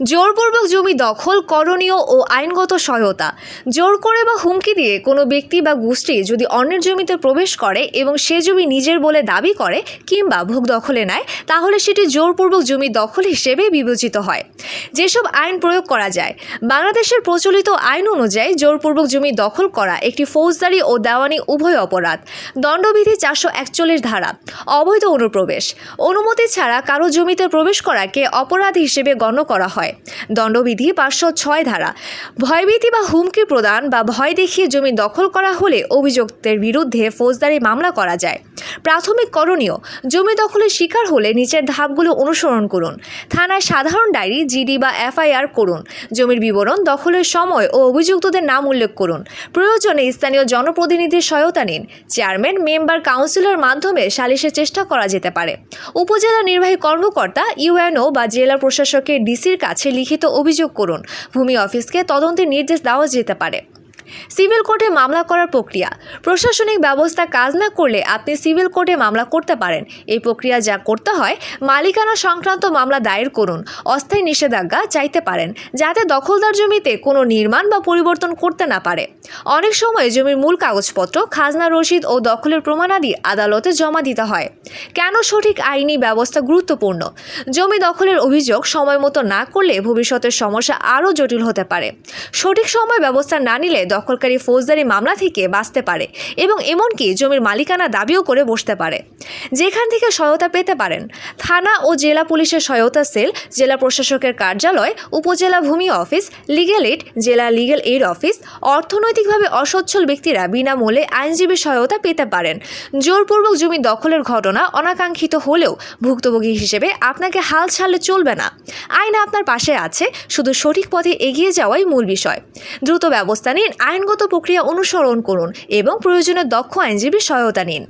জোরপূর্বক জমি দখল, করণীয় ও আইনগত সহায়তা। জোর করে বা হুমকি দিয়ে কোনো ব্যক্তি বা গোষ্ঠী যদি অন্যের জমিতে প্রবেশ করে এবং সে জমি নিজের বলে দাবি করে কিংবা ভোগ দখলে নেয়, তাহলে সেটি জোরপূর্বক জমি দখল হিসেবে বিবেচিত হয়। যেসব আইন প্রয়োগ করা যায়, বাংলাদেশের প্রচলিত আইন অনুযায়ী জোরপূর্বক জমি দখল করা একটি ফৌজদারি ও দেওয়ানি উভয় অপরাধ। দণ্ডবিধি চারশো একচল্লিশ ধারা, অবৈধ অনুপ্রবেশ। অনুমতি ছাড়া কারও জমিতে প্রবেশ করাকে অপরাধ হিসেবে গণ্য করা হয়। দণ্ডবিধি পাঁচশো ছয় ধারা। ভয়ভীতি বা হুমকি প্রদান বা ভয় দেখিয়ে জমি দখল করা হলে অভিযুক্তের বিরুদ্ধে ফৌজদারি মামলা করা যায়। প্রাথমিক করণীয়, জমি দখলের শিকার হলে নিচের ধাপগুলো অনুসরণ করুন। থানায় সাধারণ ডায়েরি, জিডি বা এফআইআর করুন। জমির বিবরণ, দখলের সময় ও অভিযুক্তদের নাম উল্লেখ করুন। প্রয়োজনে স্থানীয় জনপ্রতিনিধির সহায়তা নিন। চেয়ারম্যান, মেম্বার, কাউন্সিলর মাধ্যমে সালিশের চেষ্টা করা যেতে পারে। উপজেলা নির্বাহী কর্মকর্তা, ইউএনও বা জেলা প্রশাসকের ডিসির কাছে লিখিত অভিযোগ করুন। ভূমি অফিসকে তদন্তের নির্দেশ দেওয়া যেতে পারে। সিভিল কোর্টে মামলা করার প্রক্রিয়া। প্রশাসনিক ব্যবস্থা কাজ না করলে আপনি সিভিল কোর্টে মামলা করতে পারেন। এই প্রক্রিয়া যা করতে হয়, মালিকানা সংক্রান্ত মামলা দায়ের করুন। অস্থায়ী নিষেধাজ্ঞা চাইতে পারেন, যাতে দখলদার জমিতে কোনো নির্মাণ বা পরিবর্তন করতে না পারে। অনেক সময় জমির মূল কাগজপত্র, খাজনা রসিদ ও দখলের প্রমাণাদি আদালতে জমা দিতে হয়। কেন সঠিক আইনি ব্যবস্থা গুরুত্বপূর্ণ? জমি দখলের অভিযোগ সময় মতো না করলে ভবিষ্যতের সমস্যা আরও জটিল হতে পারে। সঠিক সময় ব্যবস্থা না নিলে দখলকারী ফৌজদারি মামলা থেকে বাঁচতে পারে এবং এমনকি জমির মালিকানা দাবিও করে বসতে পারে। যেখান থেকে সহায়তা পেতে পারেন, থানা ও জেলা পুলিশের সহায়তা সেল, জেলা প্রশাসকের কার্যালয়, উপজেলা ভূমি অফিস, লিগেল এইড, জেলা লিগেল এইড অফিস, অর্থনৈতিকভাবে অসচ্ছল ব্যক্তিরা বিনামূল্যে আইনজীবী সহায়তা পেতে পারেন। জোরপূর্বক জমি দখলের ঘটনা অনাকাঙ্ক্ষিত হলেও ভুক্তভোগী হিসেবে আপনাকে হাল ছাড়লে চলবে না। আইন আপনার পাশে আছে, শুধু সঠিক পথে এগিয়ে যাওয়াই মূল বিষয়। দ্রুত ব্যবস্থা নিন আইনগত প্রক্রিয়া অনুসরণ করুন এবং প্রয়োজনে দক্ষ আইনজীবীর সহায়তা নিন।